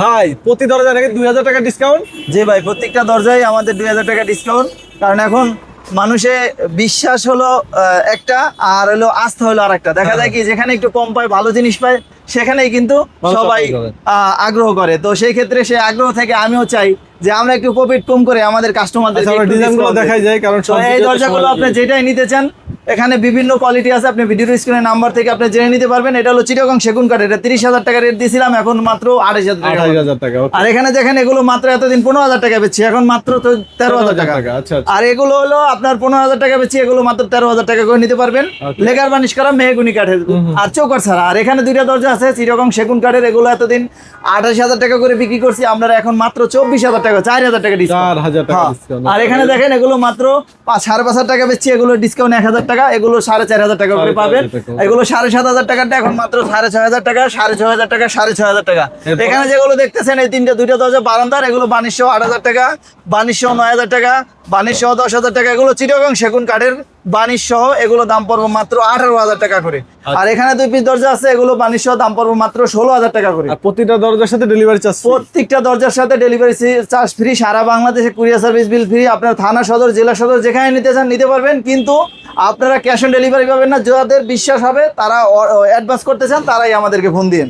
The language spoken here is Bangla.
ভাই প্রতি দরজা নাকি দুই হাজার টাকা ডিসকাউন্ট জি ভাই প্রত্যেকটা দরজায় আমাদের দুই হাজার টাকা ডিসকাউন্ট কারণ এখন মানুষে বিশ্বাস হলো একটা আর হলো আস্থা হলো আর একটা দেখা যায় কি যেখানে একটু কম পায় ভালো জিনিস পায় সেখানেই কিন্তু সবাই আগ্রহ করে। আহ, আগ্রহ করে। তো সেই ক্ষেত্রে সে আগ্রহ থেকে আমিও চাই যে আমরা একটু প্রফিট কম করে আমাদের কাস্টমারদের দেখাই যায় কারণ এই দরজাগুলো আপনি যেটাই নিতে চান এখানে বিভিন্ন কোয়ালিটি আছে আপনি ভিডিও স্ক্রিনের নাম্বার থেকে আপনি জেনে নিতে পারবেন। এটা হলো চিটাগং সেগুন কাঠ এটা তিরিশ হাজার টাকা রেট দিয়েছিলাম এখন মাত্র আড়াইশ হাজার টাকা। আর এখানে দেখেন এগুলো মাত্র এতদিন পনেরো হাজার টাকা বেচছি এখন মাত্র তো তেরো হাজার টাকা। আচ্ছা আচ্ছা। আর এগুলো হলো আপনার পনেরো হাজার টাকা বেচছি এগুলো মাত্র তেরো হাজার টাকা করে নিতে পারবেন। লেগার বানিশ করা মেহগুনি কাঠের। আর চৌকার ছাড়া। আর এখানে দুইটা দরজা আছে চিরকম সেগুন কাঠের এগুলো এতদিন আঠাশ হাজার টাকা করে বিক্রি করছি আমরা এখন মাত্র চব্বিশ হাজার টাকা চার হাজার টাকা ডিসকাউন্ট হ্যাঁ। আর এখানে দেখেন এগুলো মাত্র সাড়ে পাঁচ হাজার টাকা বেচছি এগুলো ডিসকাউন্ট এক হাজার টাকা এগুলো সাড়ে চার হাজার টাকা করে পাবেন। এগুলো সাড়ে সাত হাজার টাকাটা এখন মাত্র সাড়ে ছয় হাজার টাকা সাড়ে ছয় হাজার টাকা সাড়ে ছয় হাজার টাকা। এখানে যেগুলো দেখতেছেন এই তিনটা দুইটা দরজা বারান্দার এগুলো আট হাজার টাকা নয় হাজার টাকা দশ হাজার টাকা এগুলো সেগুন কাঠের সহ এগুলো দাম পড়ব মাত্র আঠারো হাজার টাকা করে। আর এখানে দুই পিস দরজা আছে এগুলো বানিশ সহ দাম পড়ব মাত্র ষোলো হাজার টাকা করে। প্রতিটা দরজার সাথে ডেলিভারি চার্জ প্রত্যেকটা দরজার সাথে ডেলিভারি চার্জ ফ্রি সারা বাংলাদেশে কুরিয়ার সার্ভিস বিল ফ্রি আপনার থানা সদর জেলা সদর যেখানে নিতে চান নিতে পারবেন কিন্তু আপনারা ক্যাশ অন ডেলিভারি পাবেন না, যাদের বিশ্বাস হবে তারা অ্যাডভান্স করতে চান, তারাই আমাদেরকে ফোন দিন